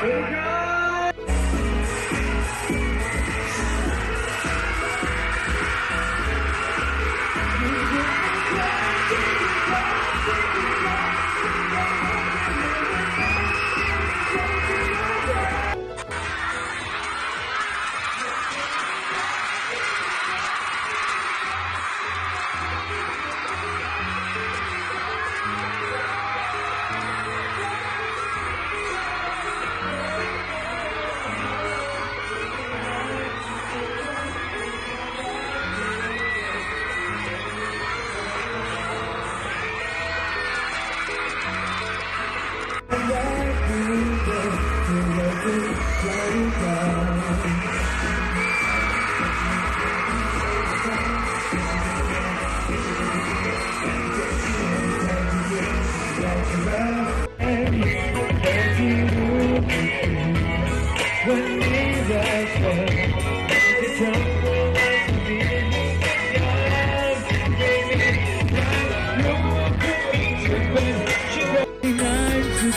Here we go.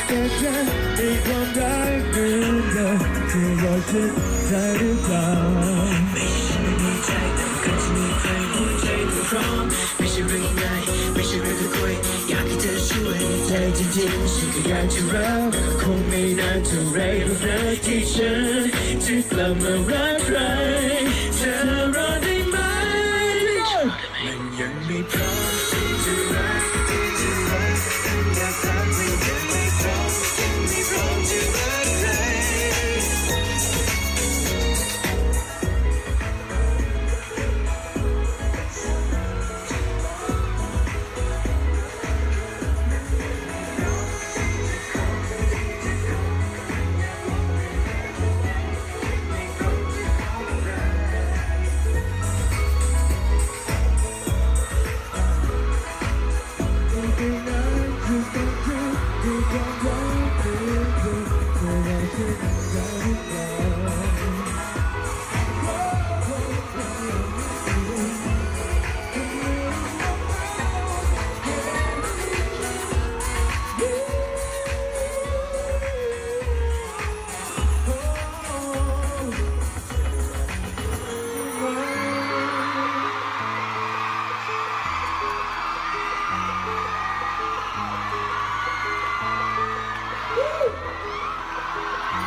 านจะเกิดฉันในความรักเดิมเดิมเธอรอฉันได้หรือเปล่าไม่ใช่ไม่ใจแต่ก็จะมีใครหัวใจที่พร้อมไม่ใช่เรื่องง่ายไม่ใช่เรื่องคุยอยากให้เธอช่วยใจจริงๆฉันก็อยากจะรักคงไม่นานเท่าไรหรอกนะที่ฉันจะกลับมารักใคร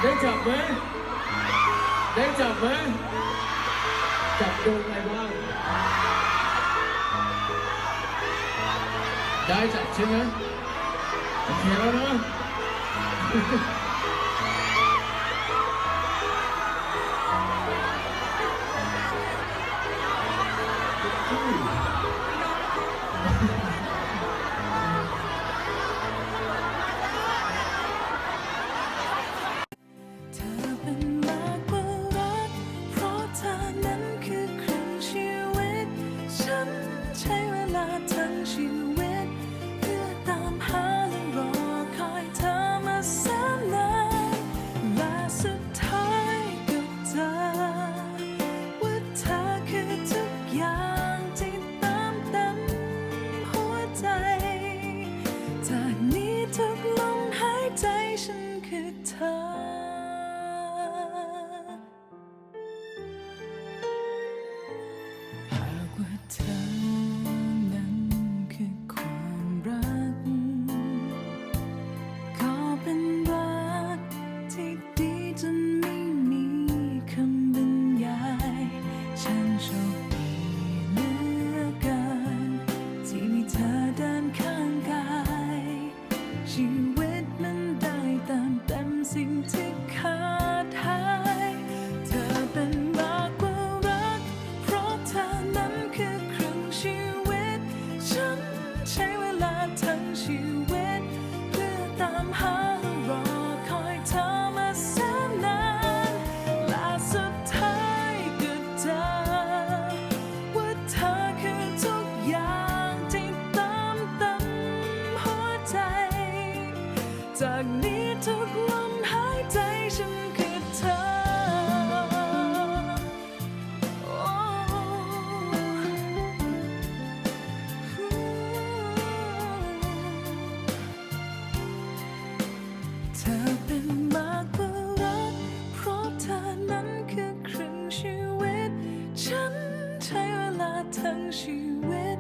ได้จับไหมได้จับไหมจับโดนอะไรบ้าง ได้จับใช่ไหมโอเคแล้วนะ 그타 曾许巍